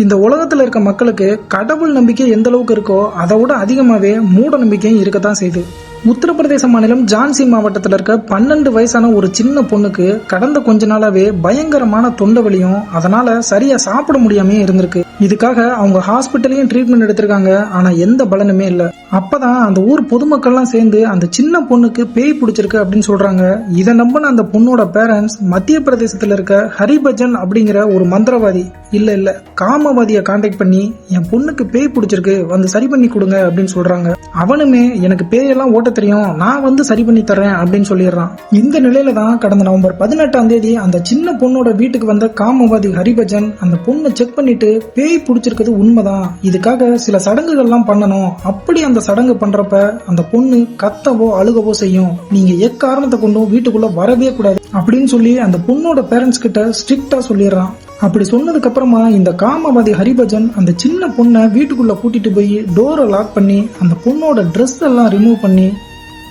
இந்த உலகத்துல இருக்க மக்களுக்கு கடவுள் நம்பிக்கை எந்த அளவுக்கு இருக்கோ அதை விட அதிகமாவே மூட நம்பிக்கையும் இருக்கத்தான் செய்யுது உத்தரப்பிரதேச மாநிலம் ஜான்சி மாவட்டத்தில் இருக்க பன்னெண்டு வயசான ஒரு சின்ன பொண்ணுக்கு கடந்த கொஞ்ச நாளாவே பயங்கரமான தொண்டை வலியும் அதனால சரியா சாப்பிட முடியாமே இருந்திருக்கு. இதுக்காக அவங்க ஹாஸ்பிட்டலையும் ட்ரீட்மெண்ட் எடுத்திருக்காங்க ஆனா எந்த பலனுமே இல்ல. அப்பதான் அந்த ஊர் பொதுமக்கள்லாம் சேர்ந்து அந்த சின்ன பொண்ணுக்கு பேய் பிடிச்சிருக்கு அப்படின்னு சொல்றாங்க. இதை நம்பின அந்த பொண்ணோட பேரண்ட்ஸ் மத்திய பிரதேசத்துல இருக்க ஹரிபஜன் அப்படிங்கிற ஒரு மந்திரவாதி இல்ல இல்ல காமவாதியை கான்டாக்ட் பண்ணி என் பொண்ணுக்கு பேய் பிடிச்சிருக்கு வந்து சரி பண்ணி கொடுங்க அப்படின்னு சொல்றாங்க. அவனுமே எனக்கு பேயெல்லாம் ஓட்ட தெரியும். நான் வந்து சரி பண்ணி தர்றேன் அப்படின்னு சொல்லிடுறான். இந்த நிலையில தான் கடந்த நவம்பர் பதினெட்டாம் தேதி அந்த சின்ன பொண்ணோட வீட்டுக்கு வந்த காமவாதி ஹரிபஜன் அந்த பொண்ணை செக் பண்ணிட்டு பேய் பிடிச்சிருக்கிறது உண்மைதான். இதுக்காக சில சடங்குகள்லாம் பண்ணணும். அப்படி அந்த சடங்கு பண்றப்ப அந்த பொண்ணு கத்தவோ அழுகவோ செய்யும். நீங்க எக்காரணத்தை கொண்டும் வீட்டுக்குள்ள வரவே கூடாது அப்படின்னு சொல்லி அந்த பொண்ணோட பேரண்ட்ஸ் கிட்ட ஸ்ட்ரிக்டா சொல்லிடுறான். அப்படி சொன்னதுக்கு அப்புறமா இந்த காமவாதி ஹரிபஜன் அந்த சின்ன பொண்ணை வீட்டுக்குள்ள கூட்டிட்டு போய் டோரை லாக் பண்ணி அந்த பொண்ணோட ட்ரெஸ் எல்லாம் ரிமூவ் பண்ணி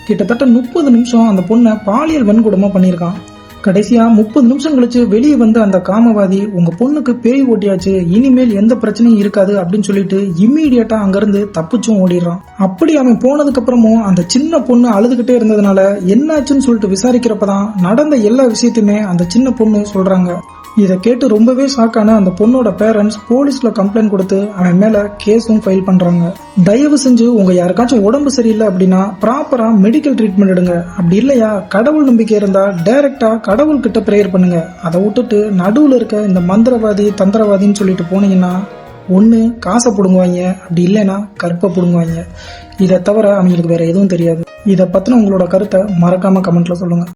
கிட்டத்தட்ட முப்பது நிமிஷம் அந்த பொண்ணை பாலியல் வன்கொடுமை பண்ணியிருக்கான். கடைசியா முப்பது நிமிஷம் கழிச்சு வெளியே வந்த அந்த காமவாதி உங்க பொண்ணுக்கு பேய் ஓட்டியாச்சு இனிமேல் எந்த பிரச்சனையும் இருக்காது அப்படின்னு சொல்லிட்டு இம்மீடியட்டா அங்கிருந்து தப்பிச்சும் ஓடிடுறான். அப்படி அவன் போனதுக்கு அப்புறமும் அந்த சின்ன பொண்ணு அழுதுகிட்டே இருந்ததுனால என்னாச்சுன்னு சொல்லிட்டு விசாரிக்கிறப்பதான் நடந்த எல்லா விஷயத்தையுமே அந்த சின்ன பொண்ணு சொல்றாங்க. இதை கேட்டு ரொம்பவே ஷாக்கான அந்த பொண்ணோட பேரண்ட்ஸ் போலீஸ்ல கம்ப்ளைண்ட் கொடுத்து அவன் மேல கேஸும் ஃபைல் பண்றாங்க. தயவு செஞ்சு உங்க யாருக்காச்சும் உடம்பு சரியில்லை அப்படின்னா ப்ராப்பரா மெடிக்கல் ட்ரீட்மெண்ட் எடுங்க. அப்படி இல்லையா? கடவுள் நம்பிக்கை இருந்தா டைரக்டா கடவுள் கிட்ட ப்ரேயர் பண்ணுங்க. அதை விட்டுட்டு நடுவுல இருக்க இந்த மந்திரவாதி தந்திரவாதின்னு சொல்லிட்டு போனீங்கன்னா ஒன்று காசை பிடுங்குவாங்க. அப்படி இல்லைன்னா கற்பை பிடுங்குவாங்க. இதை தவிர அவங்களுக்கு வேற எதுவும் தெரியாது. இதை பற்றின உங்களோட கருத்தை மறக்காம கமெண்ட்ல சொல்லுங்க.